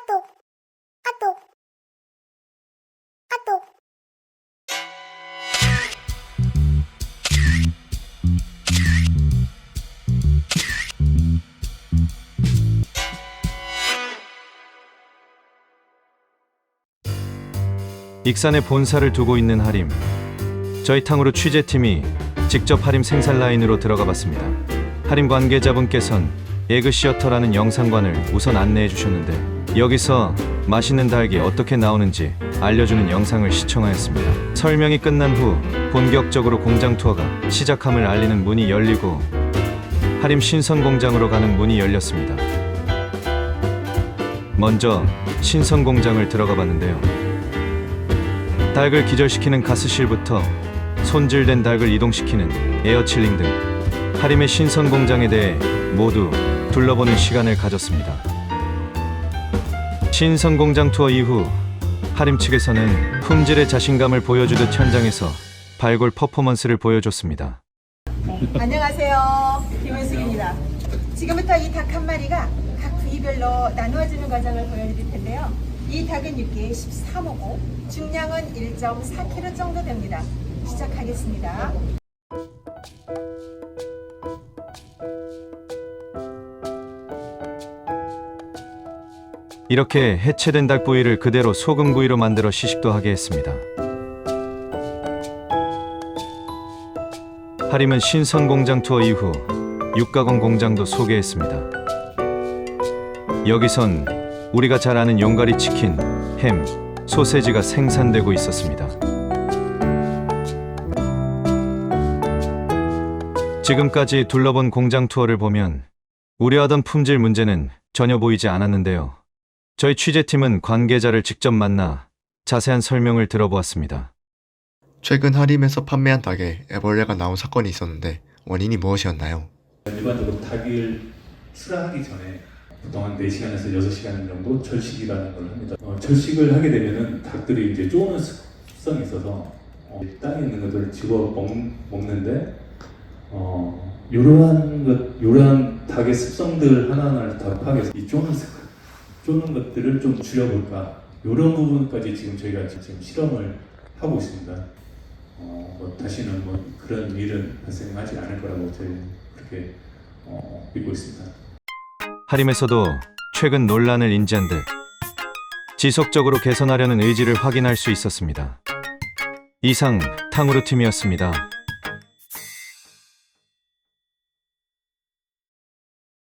아똑, 아똑, 아똑. 익산에 본사를 두고 있는 하림. 저희 탕후루 취재팀이 직접 하림 생산 라인으로 들어가 봤습니다. 하림 관계자분께선 에그 시어터라는 영상관을 우선 안내해 주셨는데 여기서 맛있는 닭이 어떻게 나오는지 알려주는 영상을 시청하였습니다. 설명이 끝난 후 본격적으로 공장 투어가 시작함을 알리는 문이 열리고 하림 신선 공장으로 가는 문이 열렸습니다. 먼저 신선 공장을 들어가 봤는데요. 닭을 기절시키는 가스실부터 손질된 닭을 이동시키는 에어칠링 등 하림의 신선 공장에 대해 모두 둘러보는 시간을 가졌습니다. 신선 공장 투어 이후 하림 측에서는 품질의 자신감을 보여주듯 현장에서 발골 퍼포먼스를 보여줬습니다. 안녕하세요. 김은숙입니다. 지금부터 이 닭 한 마리가 각 부위별로 나누어지는 과정을 보여드릴 텐데요. 이 닭은 육계 13호고 중량은 1.4kg 정도 됩니다. 시작하겠습니다. 이렇게 해체된 닭 부위를 그대로 소금 구이로 만들어 시식도 하게 했습니다. 하림은 신선 공장 투어 이후 육가공 공장도 소개했습니다. 여기선 우리가 잘 아는 용가리 치킨, 햄, 소세지가 생산되고 있었습니다. 지금까지 둘러본 공장 투어를 보면 우려하던 품질 문제는 전혀 보이지 않았는데요. 저희 취재팀은 관계자를 직접 만나 자세한 설명을 들어보았습니다. 최근 하림에서 판매한 닭에 애벌레가 나온 사건이 있었는데 원인이 무엇이었나요? 일반적으로 닭을 출하하기 전에 보통 한 4시간에서 6시간 정도 절식이라는 걸 합니다. 어, 절식을 하게 되면은 닭들이 이제 쪼는 습성이 있어서 어, 땅에 있는 것들을 집어 먹, 먹는데 어, 이러한 것, 이러한 닭의 습성들 하나하나를 다 파악해서 이 쪼는 습- 쪼는 것들을 좀 줄여볼까 이런 부분까지 지금 저희가 지금 실험을 하고 있습니다. 어, 뭐 다시는 뭐 그런 일은 발생하지 않을 거라고 저희는 그렇게 어, 믿고 있습니다. 하림에서도 최근 논란을 인지한 듯 지속적으로 개선하려는 의지를 확인할 수 있었습니다. 이상 탕후루 팀이었습니다.